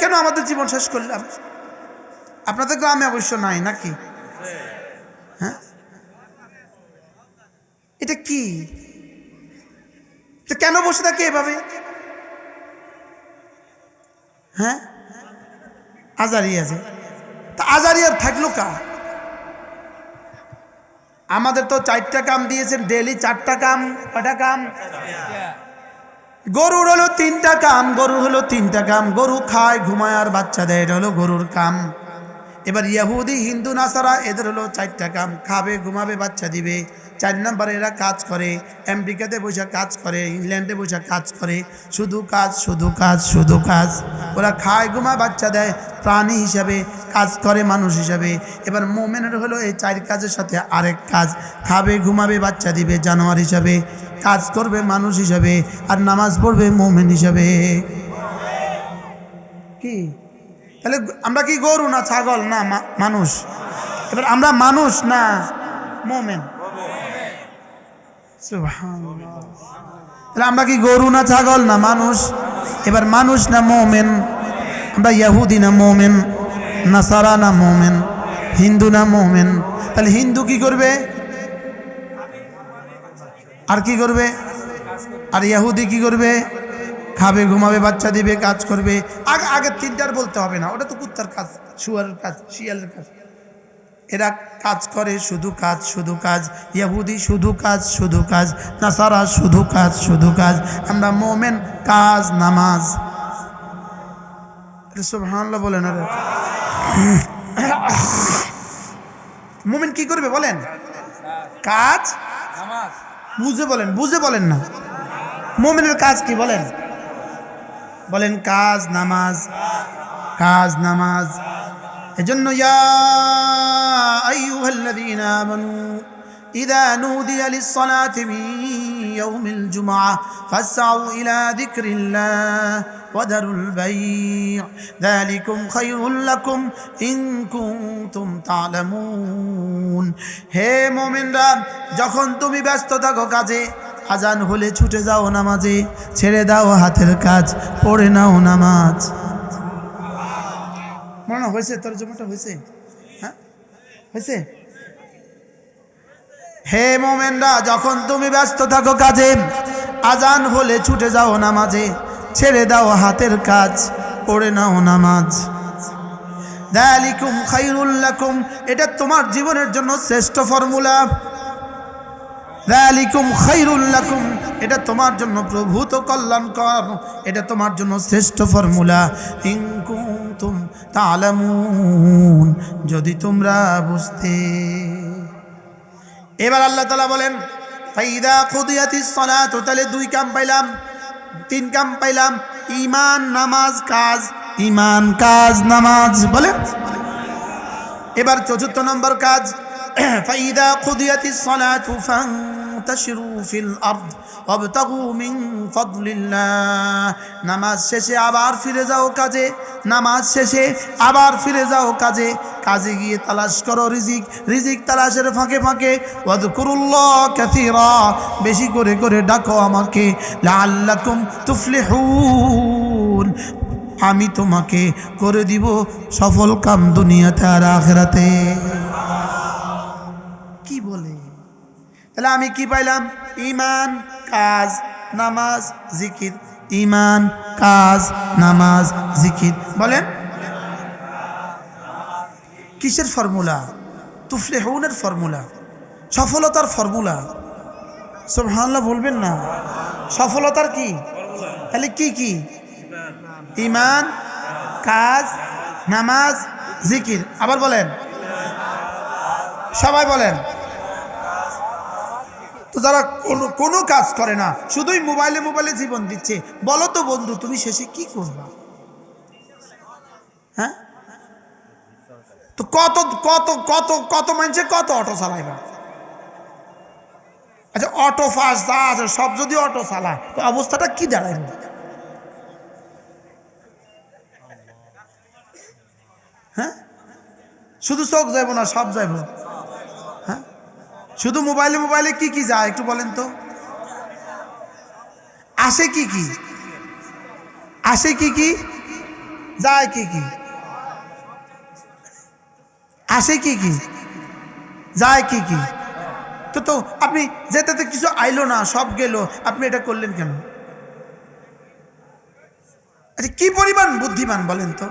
কেন আমাদের জীবন শেষ করলাম? আপনাদের গ্রামে অবশ্য নাই, নাকি? হ্যাঁ? এটা কি? তো কেন বসে থাকে এভাবে? হ্যাঁ? আজারি আছে। তা আজারি আর থাকল কা আমাদের তো চারটা কাম দিয়েছেন ডেলি চারটা কাম কটা কাম গরুর হলো তিনটা কাম গরু হলো তিনটা কাম। গরু খায়, ঘুমায় আর বাচ্চা দেয়, এটা হলো গরুর কাম। এবার ইয়াহুদি, হিন্দু, নাসারা, এদের হলো চারটা কাম। খাবে, ঘুমাবে, বাচ্চা দিবে। চার নম্বরে এরা কাজ করে, আমেরিকাতে বসে কাজ করে, ইংল্যান্ডে বসে কাজ করে। শুধু কাজ শুধু কাজ শুধু কাজ। ওরা খায়, ঘুমায়, বাচ্চা দেয়, প্রাণী হিসাবে কাজ করে, মানুষ হিসাবে। এবার মোমেনের হলো এই চার কাজের সাথে আরেক কাজ। খাবে, ঘুমাবে, বাচ্চা দিবে, জানোয়ার হিসাবে। কাজ করবে, মানুষ হিসাবে। আর নামাজ পড়বে মোমেন হিসাবে। কি? তাহলে আমরা কি গরু না ছাগল? না মানুষ। এবার আমরা মানুষ না মোমেন? তাহলে আমরা কি গরু না ছাগল না মানুষ? এবার মানুষ না মোমেন? আমরা ইয়াহুদি না মোমেন? নাসারা না মোমেন? হিন্দু না মোমেন? তাহলে হিন্দু কি করবে? আর কি করবে? আর ইয়াহুদি কি করবে? খাবে ঘুমাবে বাচ্চা দিবে কাজ করবে। আগে আগে তিনটার বলতে হবে না ওটা তো কুত্তার কাজ শুয়ারের কাজ শিয়ালের কাজ। এরা কাজ করে শুধু কাজ শুধু কাজ ইয়াহুদি শুধু কাজ শুধু কাজ নাসারা শুধু কাজ শুধু কাজ। আমরা মোমেন কাজ নামাজ। সুবহানাল্লাহ বলেন আরে। মোমেন কি করবে বলেন? কাজ? বুঝে বলেন বুঝে বলেন না। মোমেনের কাজ কি বলেন? বলেন কাজ নামাজ কাজ নামাজ এজন্য ইয়া আইয়ুহাল্লাযীনা আমানু إذا نودي للصلاة من يوم الجمعة فاسعوا إلى ذكر الله وذروا البيع ذلكم خير لكم إن كنتم تعلمون হে মোমিনরা যখন তুমি ব্যস্ত থাকো কাজে আজান হলে ছুটে যাও নামাজে, ছেড়ে দাও হাতের কাজ, পড়ে নাও নামাজ। মনে হয় হয়েছে তর্জমাটা হয়েছে? হ্যাঁ? হয়েছে? হে মোমেনরা, যখন তুমি ব্যস্ত থাকো কাজে, আজান হলে ছুটে যাও নামাজে, ছেড়ে দাও হাতের কাজ, পড়ে নাও নামাজ। দালিকুম খাইরুল্লাকুম এটা তোমার জীবনের জন্য শ্রেষ্ঠ ফর্মুলা। এটা তোমার জন্য প্রভূত কল্যাণকর। এটা তোমার জন্য শ্রেষ্ঠ ফর্মুলা। ইনকুম তালামুন যদি তোমরা বুঝতে। এবার আল্লাহ তালা বলেন তাহলে দুই কাম পাইলাম। তিন কাম পাইলাম। ইমান নামাজ, কাজ। ইমান কাজ, নামাজ, বলেন। এবার চতুর্থ নম্বর কাজ। ফাইদা খুদিয়াতিস সালাত ফান্তাশিরু ফিল আরদ, ওয়াবতাগু মিন ফাদলিল্লাহ। নামাজ শেষে আবার ফিরে যাও কাজে, নামাজ শেষে আবার ফিরে যাও কাজে। কাজে গিয়ে তালাশ করো রিজিক রিজিক তালাশের ফাঁকে ফাঁকে। ওয়াদকুরুল্লাহ কাসীরা, বেশি করে করে ডাকো আমাকে। লাআল্লাকুম তুফলিহুন, আমি তোমাকে করে দিব সফল কাম দুনিয়াতে আর আখেরাতে। তাহলে আমি কি পাইলাম? ইমান কাজ, নামাজ, জিকির। ইমান কাজ, নামাজ, জিকির। বলেন। কিসের ফর্মুলা? তুফলেহুনের ফর্মুলা? সফলতার ফর্মুলা? সুবহানাল্লাহ বলবেন না। সফলতার কি? তাহলে কি কি? ইমান কাজ, নামাজ, জিকির। আবার বলেন। সবাই বলেন। তো যারা কোনো কোনো কাজ করে না, শুধুই মোবাইলে মোবাইলে জীবন দিচ্ছে, বলো তো বন্ধু, তুমি শেষে কি করবা? হ্যাঁ? তো কত কত কত কত মানুষে কত অটো চালাইবা? আচ্ছা অটো ফাস্ট আছে, সব যদি অটো চালায়, তো অবস্থাটা কি দাঁড়াইবে? হ্যাঁ? শুধু চোখ যাইব না, সব যাইব। শুধু মোবাইলে মোবাইলে কি কি যায় একটু বলেন তো? আসে কি কি? আসে কি কি? যায় কি কি? আসে কি কি? যায় কি কি? তো তো আপনি যেটাতে কিছু আইলো না, সব গেল, আপনি এটা করলেন কেন? আচ্ছা কি পরিমাণ বুদ্ধিমান বলেন তো?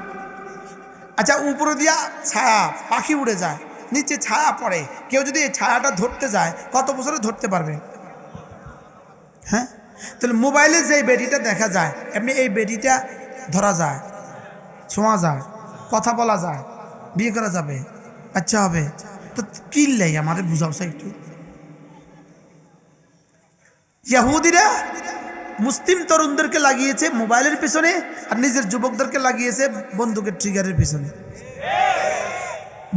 আচ্ছা উপরে দিয়া ছায়া, পাখি উড়ে যায়। নিচে ছায়া পড়ে। কেউ যদি এই ছায়াটা ধরতে যায়, কত বছরে ধরতে পারবে? হ্যাঁ? তাহলে মোবাইলে যে বেডিটা দেখা যায়, এমনি এই বেডিটা ধরা যায়, ছোঁয়া যায়, কথা বলা যায়, বিয়ে করা যাবে আচ্ছা হবে। তো কিনলেই আমাদের বুঝাও সে একটু? ইয়াহুদিরা মুসলিম তরুণদেরকে লাগিয়েছে মোবাইলের পিছনে আর নিজের যুবকদেরকে লাগিয়েছে বন্দুকের ট্রিগারের পিছনে।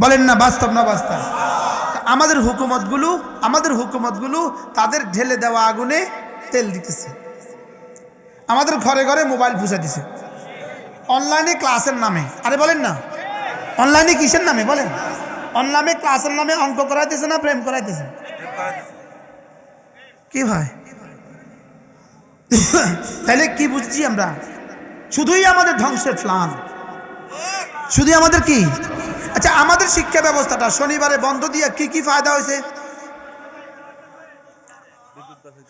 বলেন না, বাস্তব না বাস্তব? আমাদের হুকুমতগুলো আমাদের হুকুমতগুলো তাদের ঢেলে দেওয়া আগুনে তেল দিতেছে। আমাদের ঘরে ঘরে মোবাইল পুষে দিছে। অনলাইনে ক্লাসের নামে, আরে বলেন না, অনলাইনে কিসের নামে বলেন? অনলাইনে ক্লাসের নামে অঙ্ক করাইতেছে না প্রেম করাইতেছে? কি ভাই? তাহলে কি বুঝছি আমরা? শুধুই আমাদের ধ্বংসের প্লান শুধু আমাদের কি? আমাদের শিক্ষা ব্যবস্থাটা শনিবারে বন্ধ দিয়ে কি কি ফায়দা হয়েছে?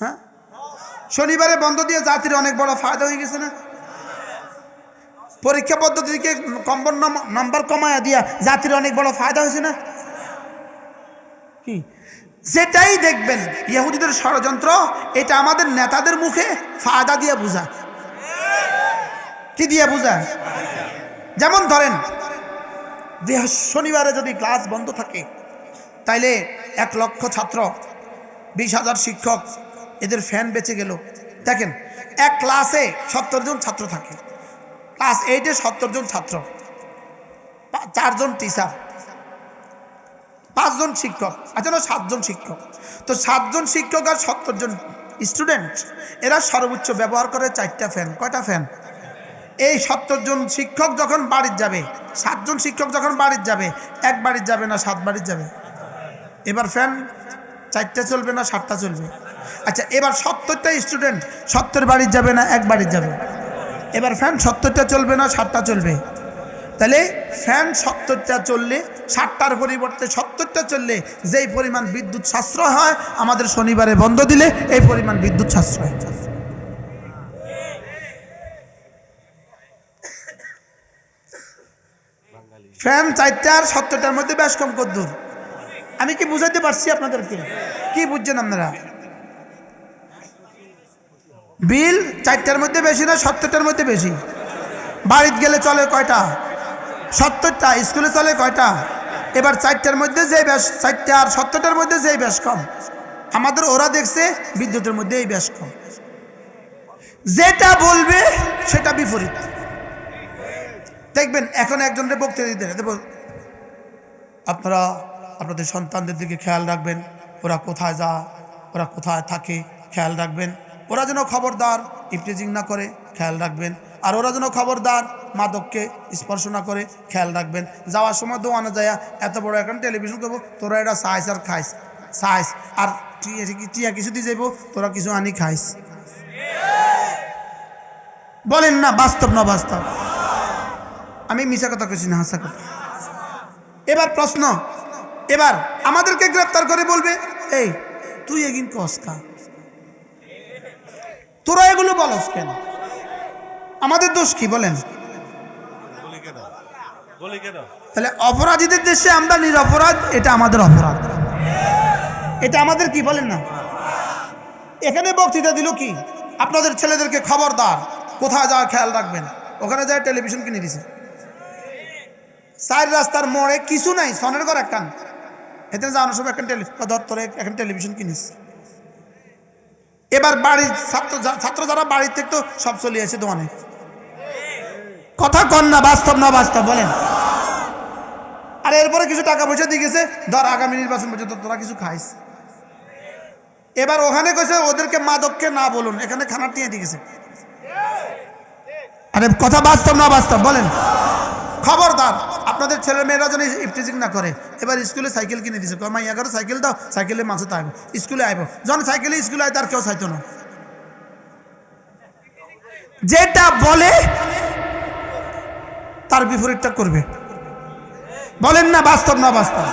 হ্যাঁ? শনিবারে বন্ধ দিয়ে জাতির অনেক বড় ফায়দা হয়ে গেছে না? পরীক্ষা পদ্ধতিকে কম্বন নাম্বার কমায়া দিয়া জাতির অনেক বড় ফায়দা হয়েছে না? কি? যেটাই দেখবেন, ইহুদিদের ষড়যন্ত্র, এটা আমাদের নেতাদের মুখে ফায়দা দিয়ে বোঝা। কি দিয়ে বোঝা? যেমন ধরেন শনিবারে যদি ক্লাস বন্ধ থাকে, তাইলে এক লক্ষ ছাত্র, বিশ হাজার শিক্ষক এদের ফ্যান বেঁচে গেল। দেখেন, এক ক্লাসে সত্তর জন ছাত্র থাকে। ক্লাস এইটে সত্তর জন ছাত্র চারজন টিচার পাঁচজন শিক্ষক আচ্ছা না সাতজন শিক্ষক। তো সাতজন শিক্ষক আর সত্তর জন স্টুডেন্ট এরা সর্বোচ্চ ব্যবহার করে চারটা ফ্যান। কয়টা ফ্যান? এই সত্তর জন শিক্ষক যখন বাড়ির যাবে সাতজন শিক্ষক যখন বাড়ির যাবে, এক বাড়ির যাবে না, সাত বাড়ির যাবে? এবার ফ্যান, চারটা চলবে না, সাতটা চলবে? আচ্ছা এবার সত্তরটা স্টুডেন্ট সত্তর বাড়ির যাবে না, এক বাড়ির যাবে? এবার ফ্যান সত্তরটা চলবে না, সাতটা চলবে? তাহলে ফ্যান সত্তরটা চললে ষাটটার পরিবর্তে সত্তরটা চললে যেই পরিমাণ বিদ্যুৎ সাশ্রয় হয়, আমাদের শনিবারে বন্ধ দিলে এই পরিমাণ বিদ্যুৎ সাশ্রয়। ফ্যান চারটার সত্তরটার মধ্যে বেশ কম কদ্দুর। আমি কি বুঝাইতে পারছি আপনাদেরকে? কি বুঝছেন আপনারা? বিল চারটার মধ্যে বেশি না সত্তরটার মধ্যে বেশি? বাড়িতে গেলে চলে কয়টা? সত্তরটা স্কুলে চলে কয়টা? এবার চারটার মধ্যে যে বেশ চারটা আর সত্তরটার মধ্যে যেই বেশ কম। আমাদের ওরা দেখছে বিদ্যুতের মধ্যে এই বেশ কম। যেটা বলবে সেটা বিপরীত। দেখবেন, এখন একজনের বক্তৃতা দিতে দেব আপনারা, আপনাদের সন্তানদের দিকে খেয়াল রাখবেন, ওরা কোথায় যা ওরা কোথায় থাকে, খেয়াল রাখবেন। ওরা যেন খবরদার ইফটিজিং না করে, খেয়াল রাখবেন। আর ওরা যেন খবরদার, মাদককে স্পর্শ না করে, খেয়াল রাখবেন। যাওয়ার সময় দোয়ানো যায়, এত বড় এখন টেলিভিশন করব, তোরা এটা সাইস আর খাইস সাইস আর টিয়া টিয়া কিছু দিয়ে যাইব, তোরা কিছু আনি খাইস। বলেন না, বাস্তব না বাস্তব? আমি মিশা কথা কেছি না, হাসা কথা। এবার প্রশ্ন, এবার আমাদেরকে গ্রেপ্তার করে বলবে, এই, তুই এগিন কসকা তোরা এগুলো বলস কেন? আমাদের দোষ কি বলেন? তাহলে অপরাধীদের দেশে আমরা নিরপরাধ, এটা আমাদের অপরাধ। এটা আমাদের কি বলেন না? এখানে বক্তৃতা দিল কি? আপনাদের ছেলেদেরকে খবরদার, কোথায় যাওয়া খেয়াল রাখবেন? ওখানে যায় টেলিভিশন কিনে দিছে। চার রাস্তার মোড়ে কিছু নাই, সনের ঘর একখান এতে যাওয়ানোর সব এখন টেলি ধর তোরে এখন টেলিভিশন কিনিস এবার বাড়ির ছাত্র ছাত্র যারা থেকে তো সব চলে আসে দোকানে। কথা কন না, বাস্তব না বাস্তব, বলেন। আর এরপরে কিছু টাকা পয়সা দিয়ে গেছে, ধর আগামী নির্বাচন পর্যন্ত তোরা কিছু খাইস। এবার ওখানে কইছে, ওদেরকে মাদককে না বলুন, এখানে খানা টিয়ে দিয়ে গেছে। আরে কথা বাস্তব না বাস্তব, বলেন। খবরদার। আপনাদের ছেলে মেয়েরা যেন ইফটিজিং না করে। এবার স্কুলে সাইকেল কিনে দিছে। কয়, মাইয়া করো সাইকেল দাও সাইকেলে মাঝে তো স্কুলে আইব। যখন সাইকেলে স্কুলে আয়, তার কেউ চাইতো না। যেটা বলে, তার বিপরীতটা করবে। বলেন না বাস্তব না বাস্তব।